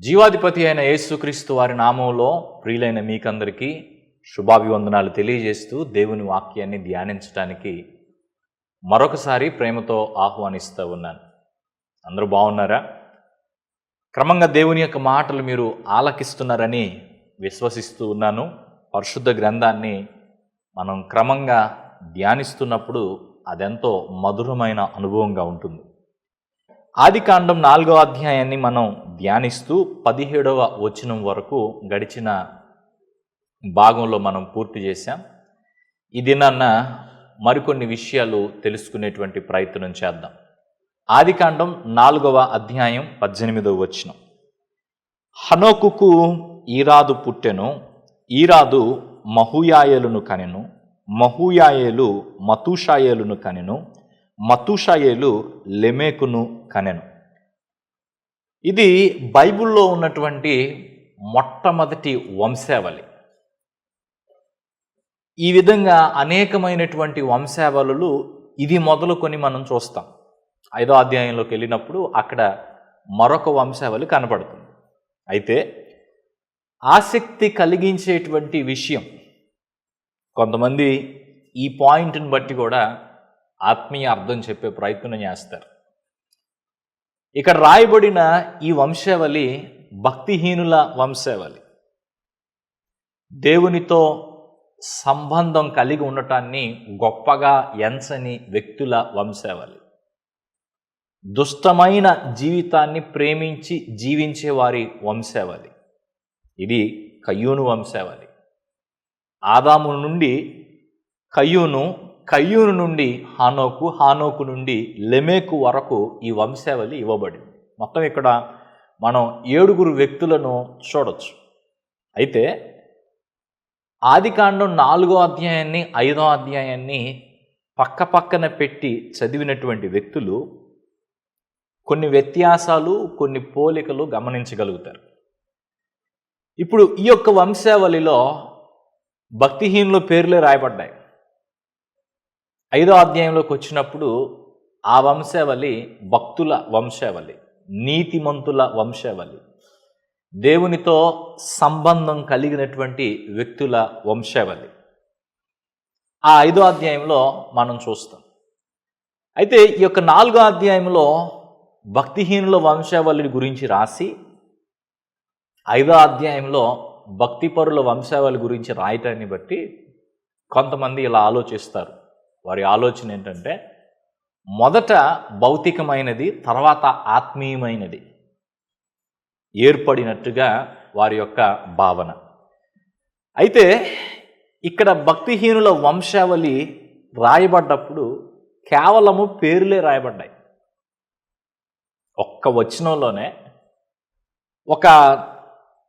జీవాధిపతి అయిన యేసుక్రీస్తు వారి నామంలో ప్రియులైన మీకందరికీ శుభాభివందనాలు తెలియజేస్తూ దేవుని వాక్యాన్ని ధ్యానించడానికి మరొకసారి ప్రేమతో ఆహ్వానిస్తూ ఉన్నాను. అందరూ బాగున్నారా? క్రమంగా దేవుని యొక్క మాటలు మీరు ఆలకిస్తున్నారని విశ్వసిస్తూ ఉన్నాను. పరిశుద్ధ గ్రంథాన్ని మనం క్రమంగా ధ్యానిస్తున్నప్పుడు అదెంతో మధురమైన అనుభవంగా ఉంటుంది. ఆది కాండం నాలుగో అధ్యాయాన్ని మనం ధ్యానిస్తూ పదిహేడవ వచనం వరకు గడిచిన భాగంలో మనం పూర్తి చేశాం. ఇది నన్న మరికొన్ని విషయాలు తెలుసుకునేటువంటి ప్రయత్నం చేద్దాం. ఆదికాండం నాలుగవ అధ్యాయం పద్దెనిమిదవ వచనం. హనోకుకు ఈరాదు పుట్టెను ఈరాదు మహుయాయలును కనెను మహుయాయేలు మతుషాయేలును కనెను మతుషాయేలు లెమేకును కనెను. ఇది బైబిల్లో ఉన్నటువంటి మొట్టమొదటి వంశావళి. ఈ విధంగా అనేకమైనటువంటి వంశావళులు ఇది మొదలుకొని మనం చూస్తాం. ఐదో అధ్యాయంలోకి వెళ్ళినప్పుడు అక్కడ మరొక వంశావళి కనపడుతుంది అయితే ఆసక్తి కలిగించేటువంటి విషయం కొంతమంది ఈ పాయింట్ని బట్టి కూడా ఆత్మీయ అర్థం చెప్పే ప్రయత్నం చేస్తారు. ఇక్కడ రాయబడిన ఈ వంశావళి భక్తిహీనుల వంశావళి. దేవునితో సంబంధం కలిగి ఉండటాన్ని గొప్పగా ఎంచని వ్యక్తుల వంశావళి. దుష్టమైన జీవితాన్ని ప్రేమించి జీవించే వారి వంశావళి. ఇది కయ్యూను వంశావళి. ఆదాము నుండి కయ్యూను కయ్యూను నుండి హానోకు హానోకు నుండి లెమేకు వరకు ఈ వంశావళి ఇవ్వబడింది. మొత్తం ఇక్కడ మనం ఏడుగురు వ్యక్తులను చూడొచ్చు. అయితే ఆదికాండం నాలుగో అధ్యాయాన్ని ఐదో అధ్యాయాన్ని పక్క పక్కన పెట్టి చదివినటువంటి వ్యక్తులు కొన్ని వ్యత్యాసాలు కొన్ని పోలికలు గమనించగలుగుతారు. ఇప్పుడు ఈ యొక్క వంశావళిలో భక్తిహీనుల పేర్లే రాయబడ్డాయి. ఐదో అధ్యాయంలోకి వచ్చినప్పుడు ఆ వంశావళి భక్తుల వంశావళి నీతిమంతుల వంశావళి. దేవునితో సంబంధం కలిగినటువంటి వ్యక్తుల వంశావళి. ఆ ఐదో అధ్యాయంలో మనం చూస్తాం. అయితే ఈ యొక్క నాలుగో అధ్యాయంలో భక్తిహీనుల వంశావళి గురించి రాసి ఐదో అధ్యాయంలో భక్తిపరుల వంశావళి గురించి రాయటాన్ని బట్టి కొంతమంది ఇలా ఆలోచిస్తారు. వారి ఆలోచన ఏంటంటే మొదట భౌతికమైనది తర్వాత ఆత్మీయమైనది ఏర్పడినట్టుగా వారి యొక్క భావన. అయితే ఇక్కడ భక్తిహీనుల వంశావళి రాయబడ్డప్పుడు కేవలము పేర్లే రాయబడ్డాయి. ఒక్క వచనంలోనే ఒక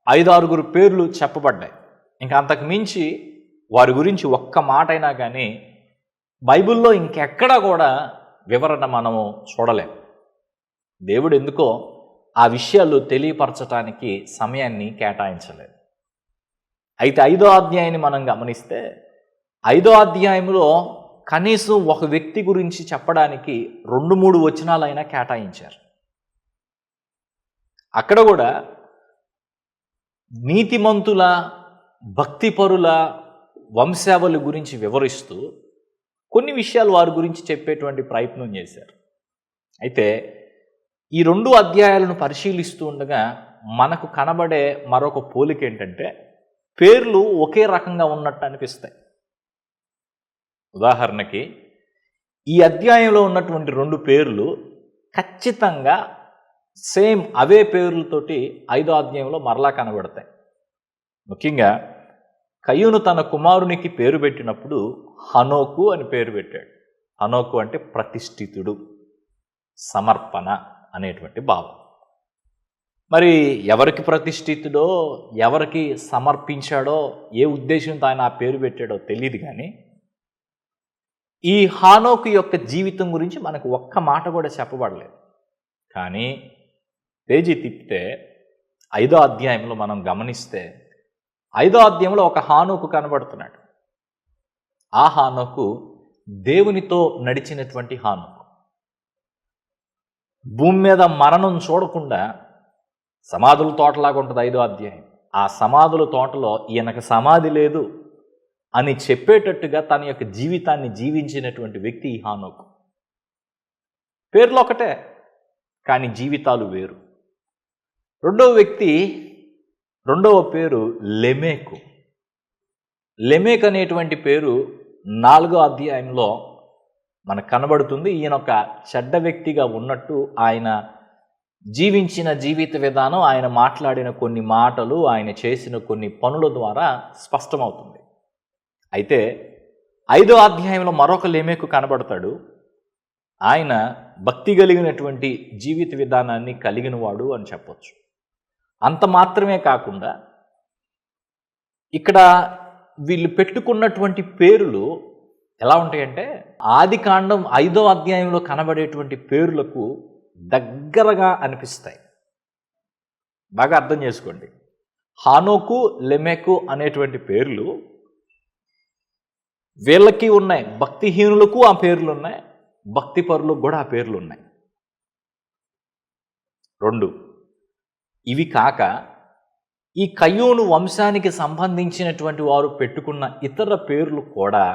ఐదు ఆరుగురు పేర్లు చెప్పబడ్డాయి. ఇంకా అంతకు మించి వారి గురించి ఒక్క మాట అయినా కానీ బైబిల్లో ఇంకెక్కడా కూడా వివరణ మనము చూడలేం. దేవుడు ఎందుకో ఆ విషయాలు తెలియపరచటానికి సమయాన్ని కేటాయించలేదు. అయితే ఐదో అధ్యాయాన్ని మనం గమనిస్తే ఐదో అధ్యాయంలో కనీసం ఒక వ్యక్తి గురించి చెప్పడానికి రెండు మూడు వచనాలైనా కేటాయించారు. అక్కడ కూడా నీతిమంతుల భక్తిపరుల వంశావళి గురించి వివరిస్తూ కొన్ని విషయాలు వారి గురించి చెప్పేటువంటి ప్రయత్నం చేశారు. అయితే ఈ రెండు అధ్యాయాలను పరిశీలిస్తూ ఉండగా మనకు కనబడే మరొక పోలిక ఏంటంటే పేర్లు ఒకే రకంగా ఉన్నట్టు అనిపిస్తాయి. ఉదాహరణకి ఈ అధ్యాయంలో ఉన్నటువంటి రెండు పేర్లు ఖచ్చితంగా సేమ్ అవే పేర్లతోటి ఐదో అధ్యాయంలో మరలా కనబడతాయి. ముఖ్యంగా కయ్యూను తన కుమారునికి పేరు పెట్టినప్పుడు హనోకు అని పేరు పెట్టాడు. హనోకు అంటే ప్రతిష్ఠితుడు సమర్పణ అనేటువంటి భావం. మరి ఎవరికి ప్రతిష్ఠితుడో ఎవరికి సమర్పించాడో ఏ ఉద్దేశంతో ఆయన ఆ పేరు పెట్టాడో తెలియదు కానీ ఈ హానోకు యొక్క జీవితం గురించి మనకు ఒక్క మాట కూడా చెప్పబడలేదు. కానీ పేజీ తిప్పితే ఐదో అధ్యాయంలో మనం గమనిస్తే ఐదో అధ్యాయంలో ఒక హానోకు కనబడుతున్నాడు. ఆ హానోకు దేవునితో నడిచినటువంటి హానోకు. భూమి మీద మరణం చూడకుండా సమాధుల తోటలాగా ఉంటుంది ఐదో అధ్యాయం. ఆ సమాధుల తోటలో ఈయనకు సమాధి లేదు అని చెప్పేటట్టుగా తన యొక్క జీవితాన్ని జీవించినటువంటి వ్యక్తి ఈ హానోకు. పేర్లు ఒకటే కానీ జీవితాలు వేరు. రెండవ వ్యక్తి రెండవ పేరు లెమేకు. లెమేక్ అనేటువంటి పేరు నాలుగో అధ్యాయంలో మనకు కనబడుతుంది. ఈయన ఒక చెడ్డ వ్యక్తిగా ఉన్నట్టు ఆయన జీవించిన జీవిత విధానం ఆయన మాట్లాడిన కొన్ని మాటలు ఆయన చేసిన కొన్ని పనుల ద్వారా స్పష్టమవుతుంది. అయితే ఐదో అధ్యాయంలో మరొక లెమేకు కనబడతాడు. ఆయన భక్తి కలిగినటువంటి జీవిత విధానాన్ని కలిగిన వాడు అని చెప్పొచ్చు. అంత మాత్రమే కాకుండా ఇక్కడ వీళ్ళు పెట్టుకున్నటువంటి పేర్లు ఎలా ఉంటాయంటే ఆది కాండం ఐదో అధ్యాయంలో కనబడేటువంటి పేర్లకు దగ్గరగా అనిపిస్తాయి. బాగా అర్థం చేసుకోండి. హానోకు లెమెకు అనేటువంటి పేర్లు వీళ్ళకి ఉన్నాయి. భక్తిహీనులకు ఆ పేర్లు ఉన్నాయి. భక్తిపరులకు కూడా ఆ పేర్లు ఉన్నాయి. రెండు. ఇవి కాక ఈ కయ్యోను వంశానికి సంబంధించినటువంటి వారు పెట్టుకున్న ఇతర పేర్లు కూడా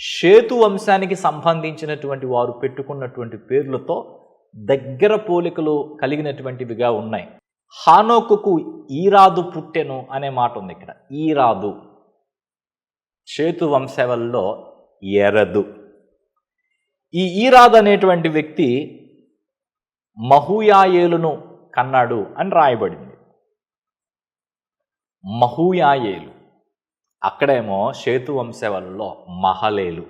షేతు వంశానికి సంబంధించినటువంటి వారు పెట్టుకున్నటువంటి పేర్లతో దగ్గర పోలికలు కలిగినటువంటివిగా ఉన్నాయి. హానోకుకు ఈరాదు పుట్టెను అనే మాట ఉంది ఇక్కడ. ఈరాదు. షేతు వంశవల్లో ఎరదు. ఈ ఈరాదు అనేటువంటి వ్యక్తి మహుయాయేలును కన్నాడు అని రాయబడింది. మహుయాయేలు. అక్కడేమో షేతు మహలేలు.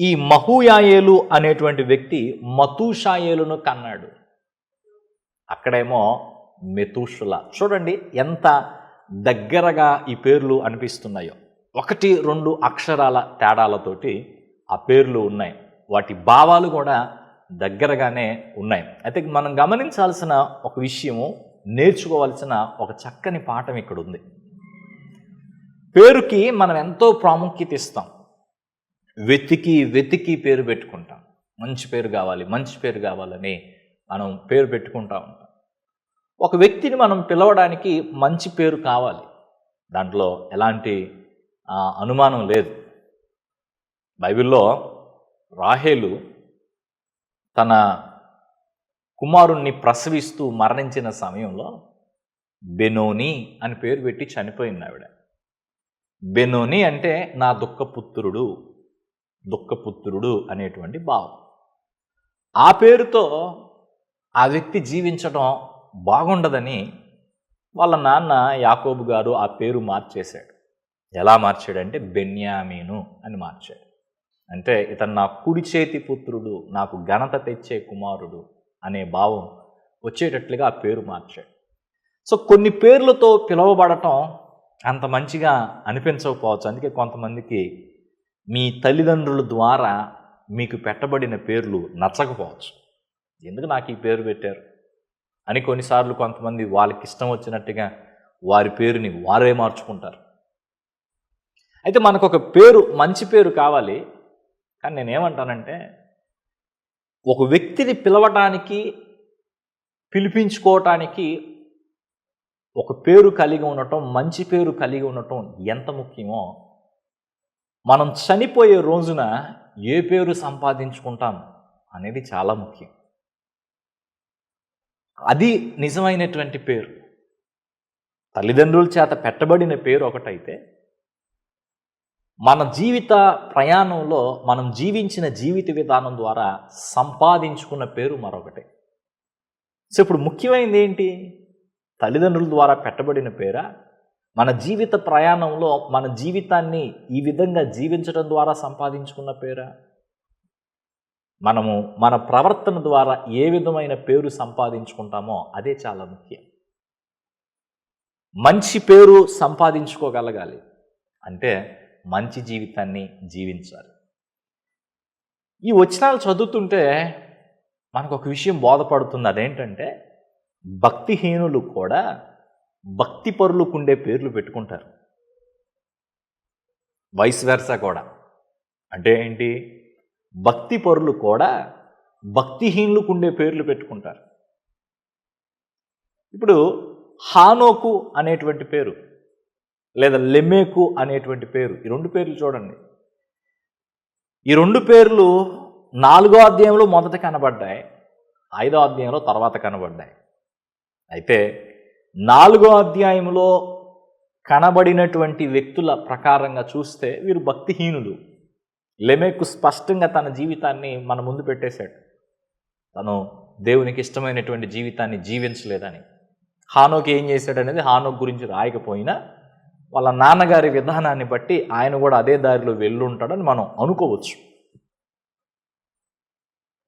ఈ మహుయాయేలు అనేటువంటి వ్యక్తి మతూషాయేలును కన్నాడు. అక్కడేమో మెతూషుల. చూడండి ఎంత దగ్గరగా ఈ పేర్లు అనిపిస్తున్నాయో. ఒకటి రెండు అక్షరాల తేడాలతోటి ఆ పేర్లు ఉన్నాయి. వాటి భావాలు కూడా దగ్గరగానే ఉన్నాయి. అయితే మనం గమనించాల్సిన ఒక విషయము నేర్చుకోవాల్సిన ఒక చక్కని పాఠం ఇక్కడ ఉంది పేరుకి మనం ఎంతో ప్రాముఖ్యత ఇస్తాం. వెతికి వెతికి పేరు పెట్టుకుంటాం. మంచి పేరు కావాలి మంచి పేరు కావాలని మనం పేరు పెట్టుకుంటా ఉంటాం. ఒక వ్యక్తిని మనం పిలవడానికి మంచి పేరు కావాలి. దాంట్లో ఎలాంటి అనుమానం లేదు. బైబిల్లో రాహేలు తన కుమారుణ్ణి ప్రసవిస్తూ మరణించిన సమయంలో బెనోని అని పేరు పెట్టి చనిపోయింది ఆవిడ. బెనోని అంటే నా దుఃఖపుత్రుడు దుఃఖపుత్రుడు అనేటువంటి భావం. ఆ పేరుతో ఆ వ్యక్తి జీవించడం బాగుండదని వాళ్ళ నాన్న యాకోబు గారు ఆ పేరు మార్చేశాడు. ఎలా మార్చాడంటే బెన్యామీను అని మార్చాడు. అంటే ఇతను నా కుడి చేతి పుత్రుడు నాకు ఘనత తెచ్చే కుమారుడు అనే భావం వచ్చేటట్లుగా ఆ పేరు మార్చాడు. సో కొన్ని పేర్లతో పిలువబడటం అంత మంచిగా అనిపించకపోవచ్చు. అందుకే కొంతమందికి మీ తల్లిదండ్రుల ద్వారా మీకు పెట్టబడిన పేర్లు నచ్చకపోవచ్చు. ఎందుకు నాకు ఈ పేరు పెట్టారు? అని కొన్నిసార్లు కొంతమంది వాళ్ళకి ఇష్టం వచ్చినట్టుగా వారి పేరుని వారే మార్చుకుంటారు. అయితే మనకు ఒక పేరు మంచి పేరు కావాలి. కానీ నేనేమంటానంటే ఒక వ్యక్తిని పిలవటానికి పిలిపించుకోవటానికి ఒక పేరు కలిగి ఉండటం మంచి పేరు కలిగి ఉండటం ఎంత ముఖ్యమో మనం చనిపోయే రోజున ఏ పేరు సంపాదించుకుంటాం అనేది చాలా ముఖ్యం. అది నిజమైనటువంటి పేరు. తల్లిదండ్రుల చేత పెట్టబడిన పేరు ఒకటైతే మన జీవిత ప్రయాణంలో మనం జీవించిన జీవిత విధానం ద్వారా సంపాదించుకున్న పేరు మరొకటి. సో ఇప్పుడు ముఖ్యమైనది ఏంటి? తల్లిదండ్రుల ద్వారా పెట్టబడిన పేరా? మన జీవిత ప్రయాణంలో మన జీవితాన్ని ఈ విధంగా జీవించడం ద్వారా సంపాదించుకున్న పేరా? మనము మన ప్రవర్తన ద్వారా ఏ విధమైన పేరు సంపాదించుకుంటామో అదే చాలా ముఖ్యం. మంచి పేరు సంపాదించుకోగలగాలి. అంటే మంచి జీవితాన్ని జీవించాలి. ఈ వచనాలు చదువుతుంటే మనకు ఒక విషయం బోధపడుతుంది. అదేంటంటే భక్తిహీనులు కూడా భక్తి పరులకుండే పేర్లు పెట్టుకుంటారు. వైస్ వెర్సా కూడా. అంటే ఏంటి? భక్తి పరులు కూడా భక్తిహీనులకు ఉండే పేర్లు పెట్టుకుంటారు. ఇప్పుడు హానోకు అనేటువంటి పేరు. లేదా లెమేకు అనేటువంటి పేరు. ఈ రెండు పేర్లు చూడండి. ఈ రెండు పేర్లు నాలుగో అధ్యాయంలో మొదట కనబడ్డాయి. ఐదో అధ్యాయంలో తర్వాత కనబడ్డాయి. అయితే నాలుగో అధ్యాయంలో కనబడినటువంటి వ్యక్తుల ప్రకారంగా చూస్తే వీరు భక్తిహీనులు. లెమేకు స్పష్టంగా తన జీవితాన్ని మన ముందు పెట్టేశాడు. తను దేవునికి ఇష్టమైనటువంటి జీవితాన్ని జీవించలేదని. హానోకి ఏం చేశాడనేది హానోక్ గురించి రాయకపోయినా వాళ్ళ నాన్నగారి విధానాన్ని బట్టి ఆయన కూడా అదే దారిలో వెళ్ళుంటాడని మనం అనుకోవచ్చు.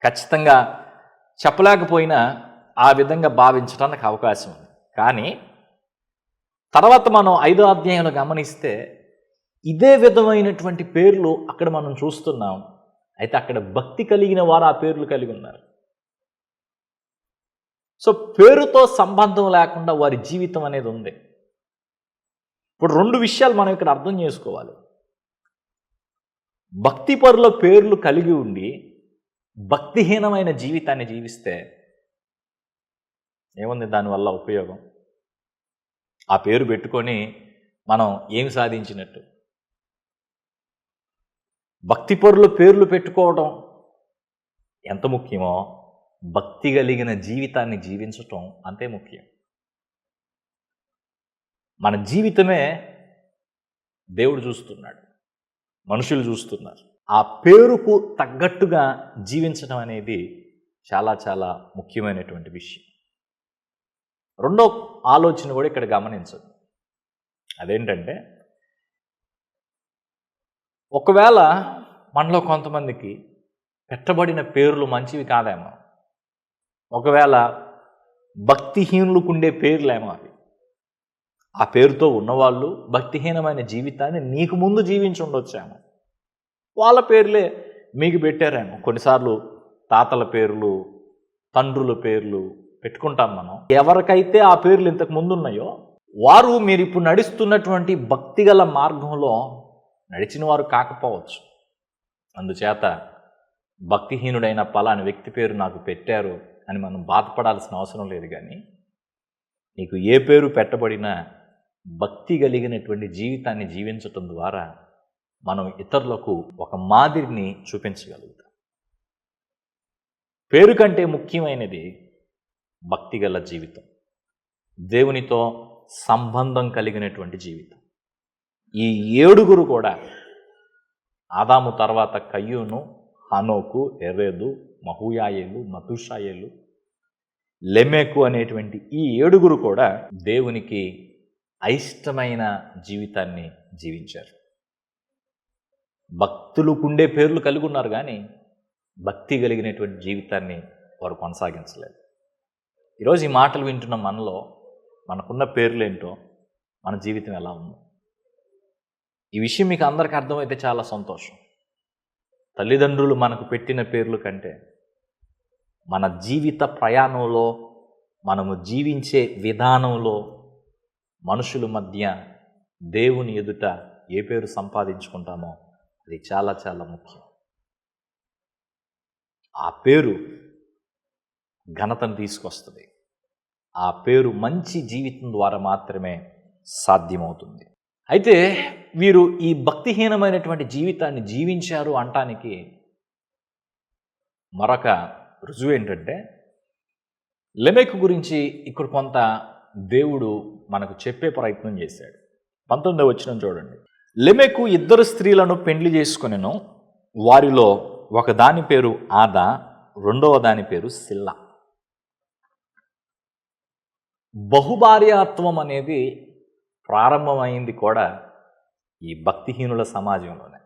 ఖచ్చితంగా చెప్పలేకపోయినా ఆ విధంగా భావించడానికి అవకాశం ఉంది. కానీ తర్వాత మనం ఐదో అధ్యాయంలో గమనిస్తే ఇదే విధమైనటువంటి పేర్లు అక్కడ మనం చూస్తున్నాం. అయితే అక్కడ భక్తి కలిగిన వారు ఆ పేర్లు కలిగి ఉన్నారు. సో పేరుతో సంబంధం లేకుండా వారి జీవితం అనేది ఉంది. ఇప్పుడు రెండు విషయాలు మనం ఇక్కడ అర్థం చేసుకోవాలి. భక్తి పరుల పేర్లు కలిగి ఉండి భక్తిహీనమైన జీవితాన్ని జీవిస్తే ఏముంది దానివల్ల ఉపయోగం? ఆ పేరు పెట్టుకొని మనం ఏమి సాధించినట్టు? భక్తి పరుల పేర్లు పెట్టుకోవడం ఎంత ముఖ్యమో? భక్తి కలిగిన జీవితాన్ని జీవించటం అంతే ముఖ్యం. మన జీవితమే దేవుడు చూస్తున్నాడు. మనుషులు చూస్తున్నారు. ఆ పేరుకు తగ్గట్టుగా జీవించడం అనేది చాలా చాలా ముఖ్యమైనటువంటి విషయం. రెండో ఆలోచన కూడా ఇక్కడ గమనించదు. అదేంటంటే ఒకవేళ మనలో కొంతమందికి పెట్టబడిన పేర్లు మంచివి కాదేమో. ఒకవేళ భక్తిహీనులకు ఉండే పేర్లేమో అవి. ఆ పేరుతో ఉన్నవాళ్ళు భక్తిహీనమైన జీవితాన్ని నీకు ముందు జీవించి ఉండొచ్చాము. వాళ్ళ పేర్లే మీకు పెట్టారేమో. కొన్నిసార్లు తాతల పేర్లు తండ్రుల పేర్లు పెట్టుకుంటాం మనం. ఎవరికైతే ఆ పేర్లు ఇంతకు ముందు ఉన్నాయో వారు మీరు ఇప్పుడు నడుస్తున్నటువంటి భక్తిగల మార్గంలో నడిచిన వారు కాకపోవచ్చు. అందుచేత భక్తిహీనుడైన పలాని వ్యక్తి పేరు నాకు పెట్టారు అని మనం బాధపడాల్సిన అవసరం లేదు కానీ నీకు ఏ పేరు పెట్టబడినా భక్తి కలిగినటువంటి జీవితాన్ని జీవించటం ద్వారా మనం ఇతరులకు ఒక మాదిరిని చూపించగలుగుతాం. పేరు కంటే ముఖ్యమైనది భక్తి గల జీవితం. దేవునితో సంబంధం కలిగినటువంటి జీవితం. ఈ ఏడుగురు కూడా ఆదాము తర్వాత కయ్యూను హనోకు ఎర్రేదు మహూయాయేలు మతుషాయేలు లెమెకు అనేటువంటి ఈ ఏడుగురు కూడా దేవునికి అయిష్టమైన జీవితాన్ని జీవించారు. భక్తులకుండే పేర్లు కలిగి ఉన్నారు కానీ భక్తి కలిగినటువంటి జీవితాన్ని వారు కొనసాగించలేదు. ఈరోజు ఈ మాటలు వింటున్న మనలో మనకున్న పేర్లేంటో మన జీవితం ఎలా ఉందో. ఈ విషయం మీకు అందరికీ అర్థమైతే చాలా సంతోషం. తల్లిదండ్రులు మనకు పెట్టిన పేర్లు కంటే మన జీవిత ప్రయాణంలో మనము జీవించే విధానంలో మనుషుల మధ్య దేవుని ఎదుట ఏ పేరు సంపాదించుకుంటామో అది చాలా చాలా ముఖ్యం. ఆ పేరు ఘనతను తీసుకొస్తుంది. ఆ పేరు మంచి జీవితం ద్వారా మాత్రమే సాధ్యమవుతుంది. అయితే వీరు ఈ భక్తిహీనమైనటువంటి జీవితాన్ని జీవించారు అంటానికి మరొక రుజువు ఏంటంటే లెమెక్ గురించి ఇక్కడ కొంత దేవుడు మనకు చెప్పే ప్రయత్నం చేశాడు. పంతొమ్మిదవ వచ్చిన చూడండి. లెమెకు ఇద్దరు స్త్రీలను పెండ్లి చేసుకునేను. వారిలో ఒక దాని పేరు ఆదా రెండవ దాని పేరు సిల్ల. బహుభార్యాత్వం అనేది ప్రారంభమైంది కూడా ఈ భక్తిహీనుల సమాజంలోనే.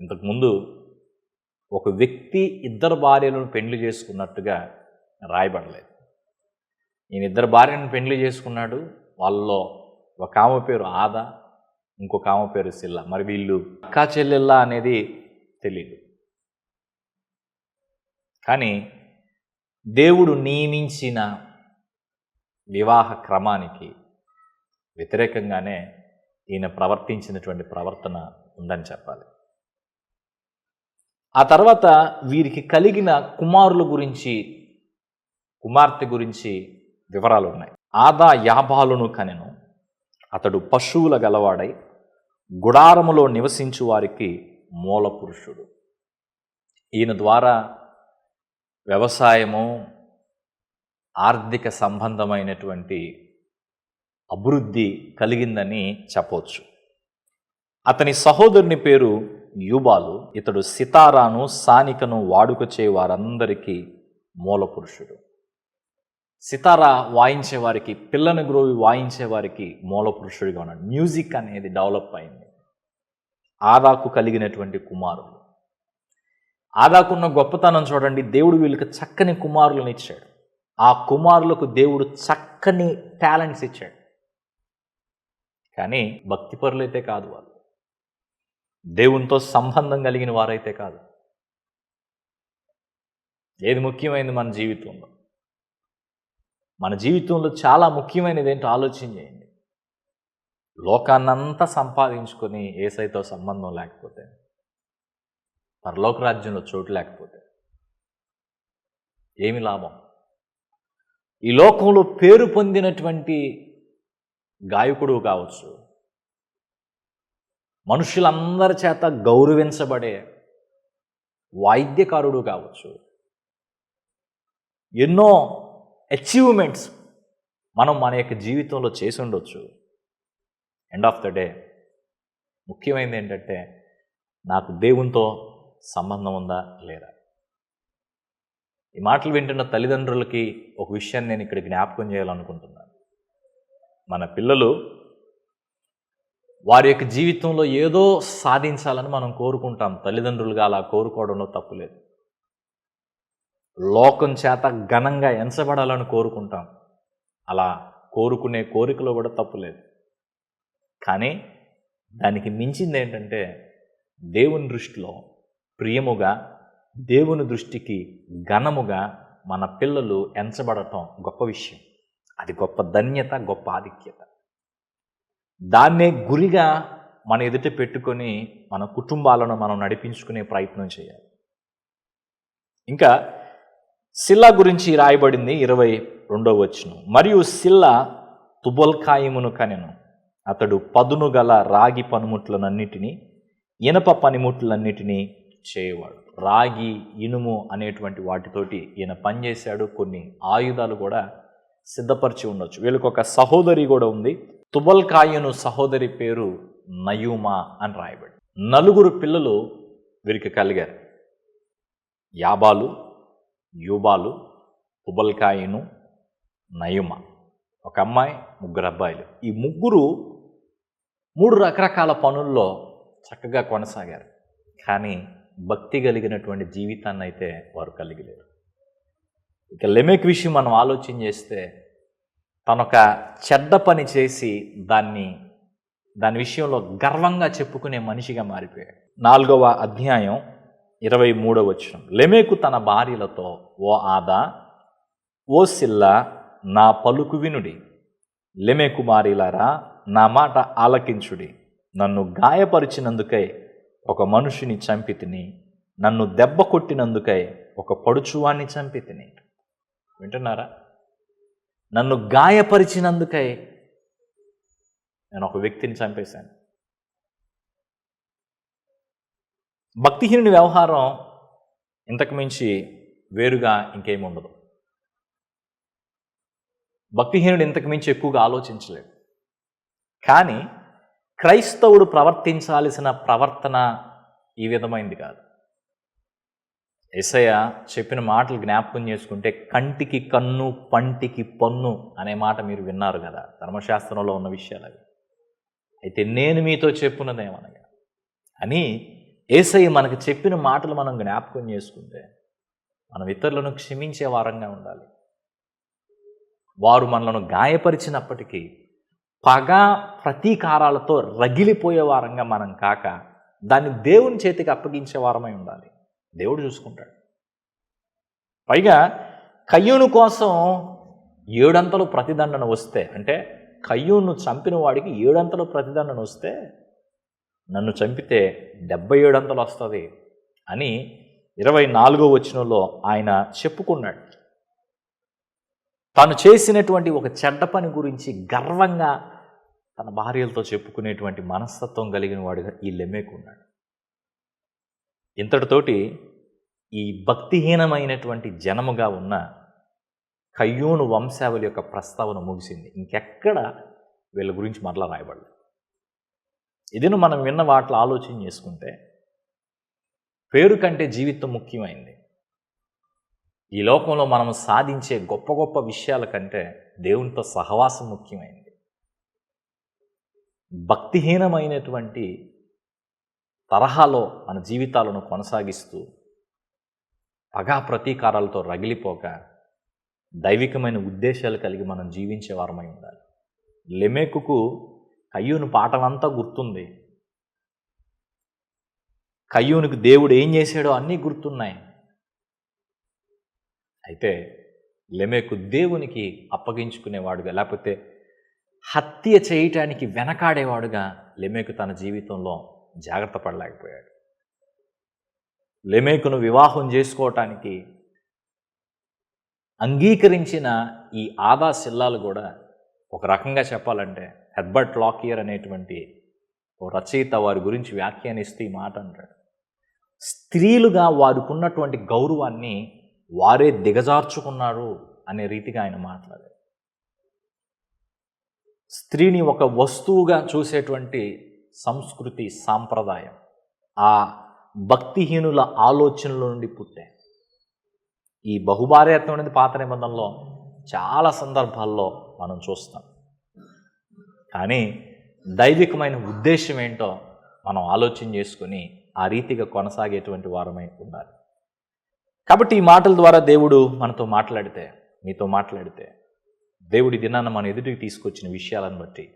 ఇంతకుముందు ఒక వ్యక్తి ఇద్దరు భార్యలను పెండ్లి చేసుకున్నట్టుగా రాయబడలేదు. ఈయన ఇద్దరు భార్యను పెండ్లి చేసుకున్నాడు. వాళ్ళలో ఒక ఆమె పేరు ఆదా ఇంకొక ఆమె పేరు సిల్ల. మరి వీళ్ళు అక్కా చెల్లెల్లా అనేది తెలియదు కానీ దేవుడు నియమించిన వివాహ క్రమానికి వ్యతిరేకంగానే ఈయన ప్రవర్తించినటువంటి ప్రవర్తన ఉందని చెప్పాలి. ఆ తర్వాత వీరికి కలిగిన కుమారుల గురించి కుమార్తె గురించి వివరాలు ఉన్నాయి ఆదా యాభాలును కనెను. అతడు పశువుల గలవాడై గుడారములో నివసించు వారికి మూల పురుషుడు ఈయన ద్వారా వ్యవసాయము ఆర్థిక సంబంధమైనటువంటి అభివృద్ధి కలిగిందని చెప్పవచ్చు. అతని సహోదరుని పేరు యూబాలు. ఇతడు సితారాను సానికను వాడుక చే వారందరికీ మూల పురుషుడు సితారా వాయించేవారికి పిల్లని గ్రోవి వాయించే వారికి మూల పురుషుడిగా ఉన్నాడు. మ్యూజిక్ అనేది డెవలప్ అయింది. ఆదాకు కలిగినటువంటి కుమారులు ఆదాకున్న గొప్పతనం చూడండి దేవుడు వీళ్ళకి చక్కని కుమారులను ఇచ్చాడు. ఆ కుమారులకు దేవుడు చక్కని టాలెంట్స్ ఇచ్చాడు. కానీ భక్తిపరులైతే కాదు వాళ్ళు. దేవునితో సంబంధం కలిగిన వారైతే కాదు. ఏది ముఖ్యమైనది మన జీవితంలో? మన జీవితంలో చాలా ముఖ్యమైనది ఏంటో ఆలోచన చేయండి. లోకాన్నంతా సంపాదించుకొని ఏసైతో సంబంధం లేకపోతే పరలోక రాజ్యంలో చోటు లేకపోతే ఏమి లాభం? ఈ లోకంలో పేరు పొందినటువంటి గాయకుడు కావచ్చు. మనుషులందరి చేత గౌరవించబడే వాయిద్యకారుడు కావచ్చు. ఎన్నో అచీవ్మెంట్స్ మనం మన యొక్క జీవితంలో చేసి ఉండొచ్చు. ఎండ్ ఆఫ్ ద డే ముఖ్యమైనది ఏంటంటే నాకు దేవునితో సంబంధం ఉందా లేదా? ఈ మాటలు వింటున్న తల్లిదండ్రులకి ఒక విషయాన్ని నేను ఇక్కడ జ్ఞాపకం చేయాలనుకుంటున్నాను. మన పిల్లలు వారి యొక్క జీవితంలో ఏదో సాధించాలని మనం కోరుకుంటాం. తల్లిదండ్రులుగా అలా కోరుకోవడంలో తప్పులేదు లోకం చేత ఘనంగా ఎంచబడాలని కోరుకుంటాం. అలా కోరుకునే కోరికలో కూడా తప్పులేదు కానీ దానికి మించింది ఏంటంటే దేవుని దృష్టిలో ప్రియముగా దేవుని దృష్టికి ఘనముగా మన పిల్లలు ఎంచబడటం గొప్ప విషయం. అది గొప్ప ధన్యత గొప్ప ఆధిక్యత. దాన్నే గురిగా మన ఎదుట పెట్టుకొని మన కుటుంబాలను మనం నడిపించుకునే ప్రయత్నం చేయాలి. ఇంకా సిల్లా గురించి రాయబడింది ఇరవై రెండవ వచనం. మరియు సిల్లా తుబల్కాయమును కనెను. అతడు పదును గల రాగి పనిముట్లనన్నిటినీ ఇనప పనిముట్లన్నిటినీ చేయవాడు. రాగి ఇనుము అనేటువంటి వాటితోటి ఈయన పనిచేశాడు కొన్ని ఆయుధాలు కూడా సిద్ధపరిచి ఉండొచ్చు. వీళ్ళకి ఒక సహోదరి కూడా ఉంది. తుబల్కాయను సహోదరి పేరు నయూమా అని రాయబడి నలుగురు పిల్లలు వీరికి కలిగారు. యాబాలు యూబాలు ఉబల్కాయను నయుమ. ఒక అమ్మాయి ముగ్గురు అబ్బాయిలు. ఈ ముగ్గురు మూడు రకరకాల పనుల్లో చక్కగా కొనసాగారు. కానీ భక్తి కలిగినటువంటి జీవితాన్ని అయితే వారు కలిగి లేరు ఇక లెమెక్ విషయం మనం ఆలోచన చేస్తే తనొక చెడ్డ పని చేసి దాన్ని దాని విషయంలో గర్వంగా చెప్పుకునే మనిషిగా మారిపోయాడు. నాలుగవ అధ్యాయం ఇరవై మూడవ వచనం. లెమెకు తన భార్యలతో ఓ ఆదా ఓ సిల్లా నా పలుకు వినుడి. లెమె కుమారిలారా నా మాట ఆలకించుడి. నన్ను గాయపరిచినందుకై ఒక మనుషుని చంపి తిని నన్ను దెబ్బ కొట్టినందుకై ఒక పడుచువాన్ని చంపి తిని. వింటున్నారా? నన్ను గాయపరిచినందుకై నేను ఒక వ్యక్తిని చంపేశాను. భక్తిహీనుడి వ్యవహారం ఇంతకు మించి వేరుగా ఇంకేమి ఉండదు. భక్తిహీనుడు ఇంతకు మించి ఎక్కువగా ఆలోచించలేడు. కానీ క్రైస్తవుడు ప్రవర్తించాల్సిన ప్రవర్తన ఈ విధమైంది కాదు. ఎసయ్య చెప్పిన మాటలు జ్ఞాపకం చేసుకుంటే కంటికి కన్ను పంటికి పన్ను అనే మాట మీరు విన్నారు కదా. ధర్మశాస్త్రంలో ఉన్న విషయాలు అవి. అయితే నేను మీతో చెప్పున్నదేమనగా అని ఏసయ్య మనకు చెప్పిన మాటలు మనం జ్ఞాపకం చేసుకుంటే మనం ఇతరులను క్షమించే వారంగా ఉండాలి. వారు మనలను గాయపరిచినప్పటికీ పగ ప్రతీకారాలతో రగిలిపోయే వారంగా మనం కాక దాన్ని దేవుని చేతికి అప్పగించే వారమై ఉండాలి. దేవుడు చూసుకుంటాడు. పైగా కయ్యూను కోసం ఏడంతలు ప్రతిదండన వస్తే అంటే కయ్యూను చంపిన వాడికి ఏడంతలు ప్రతిదండన వస్తే నన్ను చంపితే డెబ్బై ఏడంతలు వస్తుంది అని ఇరవై నాలుగో వచనంలో ఆయన చెప్పుకున్నాడు. తాను చేసినటువంటి ఒక చెడ్డ పని గురించి గర్వంగా తన భార్యలతో చెప్పుకునేటువంటి మనస్తత్వం కలిగిన వాడిగా ఈ లెమ్మేకున్నాడు ఇంతటితోటి ఈ భక్తిహీనమైనటువంటి జనముగా ఉన్న కయ్యూను వంశావళి యొక్క ప్రస్తావన ముగిసింది. ఇంకెక్కడ వీళ్ళ గురించి మరలా రాయబడలేదు. ఇదిను మనం విన్న వాటిలో ఆలోచన చేసుకుంటే పేరు కంటే జీవితం ముఖ్యమైంది. ఈ లోకంలో మనం సాధించే గొప్ప గొప్ప విషయాల కంటే దేవునితో సహవాసం ముఖ్యమైంది. భక్తిహీనమైనటువంటి తరహాలో మన జీవితాలను కొనసాగిస్తూ పగా ప్రతీకారాలతో రగిలిపోక దైవికమైన ఉద్దేశాలు కలిగి మనం జీవించే వారమై ఉండాలి. లెమెకుకు కయ్యూను పాటలంతా గుర్తుంది. కయ్యూనికి దేవుడు ఏం చేశాడో అన్నీ గుర్తున్నాయి. అయితే లెమెకు దేవునికి అప్పగించుకునేవాడుగా లేకపోతే హత్య చేయటానికి వెనకాడేవాడుగా లెమెకు తన జీవితంలో జాగ్రత్త పడలేకపోయాడు. లెమెకును వివాహం చేసుకోవటానికి అంగీకరించిన ఈ ఆదా శిల్లాలు కూడా ఒక రకంగా చెప్పాలంటే హెడ్బర్ట్ లాకియర్ అనేటువంటి ఓ రచయిత వారి గురించి వ్యాఖ్యానిస్తూ ఈ మాట అంటాడు. స్త్రీలుగా వారికి ఉన్నటువంటి గౌరవాన్ని వారే దిగజార్చుకున్నారు అనే రీతిగా ఆయన మాట్లాడారు స్త్రీని ఒక వస్తువుగా చూసేటువంటి సంస్కృతి సాంప్రదాయం ఆ భక్తిహీనుల ఆలోచనల నుండి పుట్టే ఈ బహుభార్యత్వం అనేది పాత నిబంధనలో చాలా సందర్భాల్లో మనం చూస్తాం. కానీ దైవికమైన ఉద్దేశం ఏంటో మనం ఆలోచన చేసుకుని ఆ రీతిగా కొనసాగేటువంటి వారమై ఉండాలి. కాబట్టి ఈ మాటల ద్వారా దేవుడు మనతో మాట్లాడితే మీతో మాట్లాడితే దేవుడి దినాన మన ఎదుటికి తీసుకొచ్చిన విషయాలను బట్టి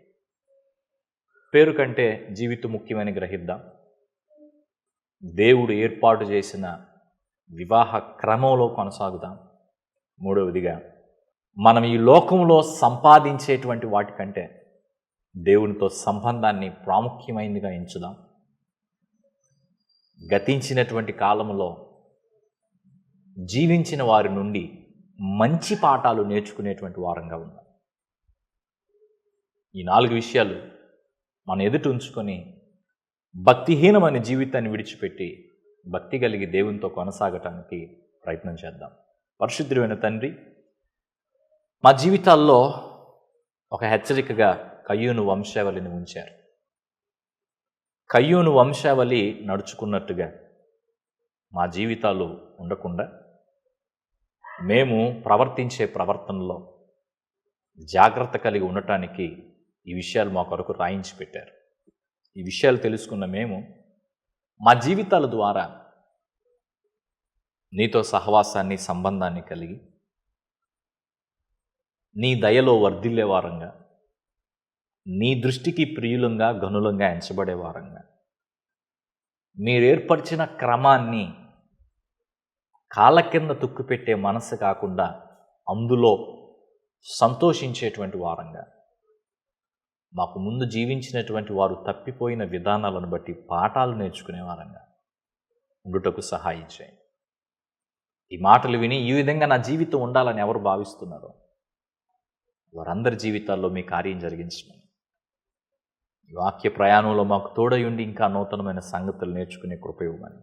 పేరు కంటే జీవితం ముఖ్యమని గ్రహిద్దాం. దేవుడు ఏర్పాటు చేసిన వివాహ క్రమంలో కొనసాగుదాం. మూడవదిగా మనం ఈ లోకంలో సంపాదించేటువంటి వాటికంటే దేవునితో సంబంధాన్ని ప్రాముఖ్యమైనదిగా ఎంచుదాం. గతించినటువంటి కాలంలో జీవించిన వారి నుండి మంచి పాఠాలు నేర్చుకునేటువంటి వారంగా ఉన్నాం ఈ నాలుగు విషయాలు మన ఎదుట ఉంచుకొని భక్తిహీనమైన జీవితాన్ని విడిచిపెట్టి భక్తి కలిగి దేవునితో కొనసాగటానికి ప్రయత్నం చేద్దాం. పరిశుద్ధుడైన తండ్రి మా జీవితాల్లో ఒక హెచ్చరికగా కయ్యూను వంశావళిని ఉంచారు. కయ్యూను వంశావళి నడుచుకున్నట్టుగా మా జీవితాలు ఉండకుండా మేము ప్రవర్తించే ప్రవర్తనలో జాగ్రత్త కలిగి ఉండటానికి ఈ విషయాలు మా కొరకు రాయించి పెట్టారు. ఈ విషయాలు తెలుసుకున్న మేము మా జీవితాల ద్వారా నీతో సహవాసాన్ని సంబంధాన్ని కలిగి నీ దయలో వర్ధిల్లే వారంగా నీ దృష్టికి ప్రియులంగా గనులంగా ఎంచబడే వారంగా మీరు ఏర్పరిచిన క్రమాన్ని కాళ్ళ కింద తుక్కుపెట్టే మనసు కాకుండా అందులో సంతోషించేటువంటి వారంగా. మాకు ముందు జీవించినటువంటి వారు తప్పిపోయిన విధానాలను బట్టి పాఠాలు నేర్చుకునే వారంగా. ఉండుటకు సహాయం చేయండి. ఈ మాటలు విని ఈ విధంగా నా జీవితం ఉండాలని ఎవరు భావిస్తున్నారో? వారందరి జీవితాల్లో మీ కార్యం జరిగించమని. ఈ వాక్య ప్రయాణంలో మాకు తోడయుండి ఇంకా నూతనమైన సంగతులు నేర్చుకునే కృప ఇవ్వమని.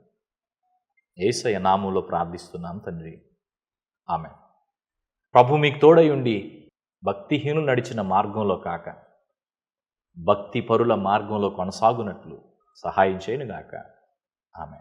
ఏసయ నామంలో ప్రార్థిస్తున్నాం తండ్రి. ఆమె ప్రభు మీకు తోడయుండి భక్తిహీనులు నడిచిన మార్గంలో కాక భక్తి పరుల మార్గంలో కొనసాగునట్లు సహాయం చేయనుగాక. ఆమె